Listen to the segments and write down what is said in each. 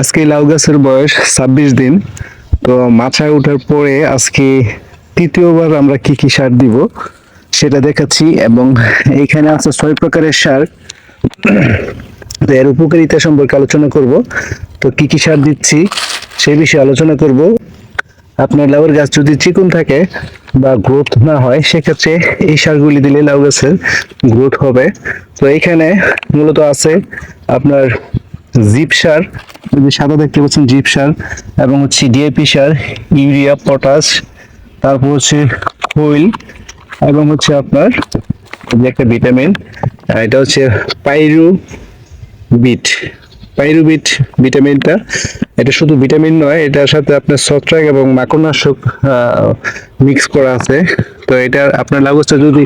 আজকে লাউ গাছের বয়স ছাব্বিশ দিন। তো মাথায় ওঠার পরে আজকে তৃতীয়বার আমরা কি কি সার দিব সেটা দেখাচ্ছি এবং এইখানে আছে ছয় প্রকারের সার। তো এর উপকারিতা সম্পর্কে আলোচনা করব। তো কি কি সার দিচ্ছি সেই বিষয়ে আলোচনা করব। আপনার লাউয়ের গাছ যদি চিকন থাকে বা গ্রোথ না হয়, সেক্ষেত্রে এই সারগুলি দিলে লাউ গাছের গ্রোথ হবে। তো এইখানে মূলত আছে আপনার জিপ সার যে সাদা দেখতে পাচ্ছেন জিপ সার এবং হচ্ছে ডিএপি সার, ইউরিয়া, পটাশ, তারপর হচ্ছে খৈল এবং হচ্ছে আপনার যে একটা ভিটামিন এটা হচ্ছে পাইরু বিট পাইরুবিট ভিটামিনটা, এটা শুধু ভিটামিন নয়, এটার সাথে আপনার ছত্রাক এবং মাকড়নাশক মিক্স করা আছে। তো এটা আপনার লাগোসটা যদি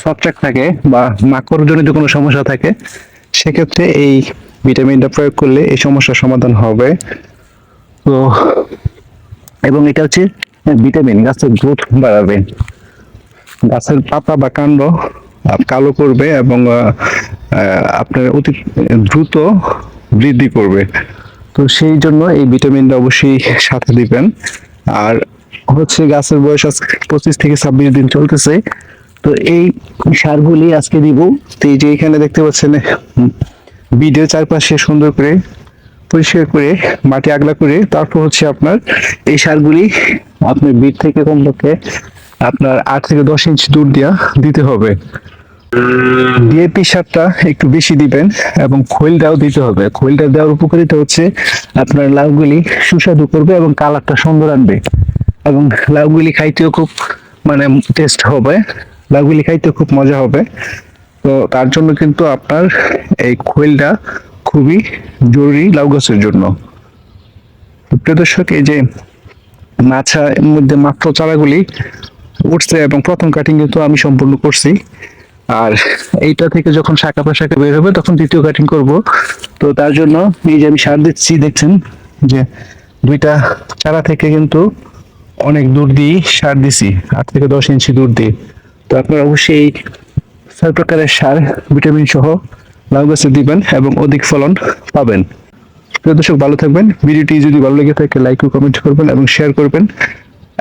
ছত্রাক থাকে বা মাকড় জনিত কোনো সমস্যা থাকে, সেক্ষেত্রে এই ভিটামিনটা প্রয়োগ করলে এই সমস্যার সমাধান হবে। তো, এবং এটা হচ্ছে ভিটামিন, গাছের গ্রোথ বাড়াবে। গাছের পাতা বা কাণ্ড কালো করবে এবং আপনার অতি দ্রুত বৃদ্ধি করবে। তো সেই জন্য এই ভিটামিনটা অবশ্যই সাথে দিবেন। আর হচ্ছে গাছের বয়স আজকে পঁচিশ থেকে ছাব্বিশ দিন চলতেছে। তো এই সারগুলি আজকে দিব। তো এই যে এখানে দেখতে পাচ্ছেন ভিডিও চারপাশে সুন্দর করে, পরিষ্কার করে, মাটি আগলা করে, তারপর হচ্ছে আপনার এই সারগুলি আপনার বিট থেকে কমপক্ষে আপনার আট থেকে দশ ইঞ্চ দূর দিয়া দিতে হবে। ডিএপি সারটা একটু বেশি দিবেন এবং খৈলটাও দিতে হবে। খৈলটা দেওয়ার উপকারিতা হচ্ছে আপনার লাউগুলি সুস্বাদু করবে এবং কালারটা সুন্দর আনবে। এবং লাউগুলি খাইতেও খুব মানে টেস্ট হবে। লাউগুলি খাইতেও খুব মজা হবে। তো তার জন্য কিন্তু আপনার এই খৈলটা খুবই জরুরি লাউ গাছের জন্য। প্রিয় দর্শক এই যে মাছা এর মধ্যে মাত্র চারাগুলি উঠছে এবং প্রথম কাটিং কিন্তু আমি সম্পূর্ণ করছি। আর এইটা থেকে যখন শাখা প্রশাখা বের হবে, তখন দ্বিতীয় কাটিং করব। তো তার জন্য এই যে আমি সার দিচ্ছি, দেখছেন যে দুইটা চারা থেকে কিন্তু অনেক দূর দিয়ে সার দিছি, আট থেকে দশ ইঞ্চি দূর দিয়ে। তো আপনারা অবশ্যই ছয় প্রকারের সার ভিটামিন সহ লাউ গাছে দিবেন এবং অধিক ফলন পাবেন। প্রিয় দর্শক, ভালো থাকবেন। ভিডিওটি যদি ভালো লেগে থাকে লাইক ও কমেন্ট করবেন এবং শেয়ার করবেন।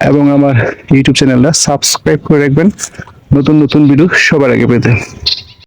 এবং আমার ইউটিউব চ্যানেলটা সাবস্ক্রাইব করে রাখবেন। নতুন নতুন ভিডিও সবার আগে পেতে।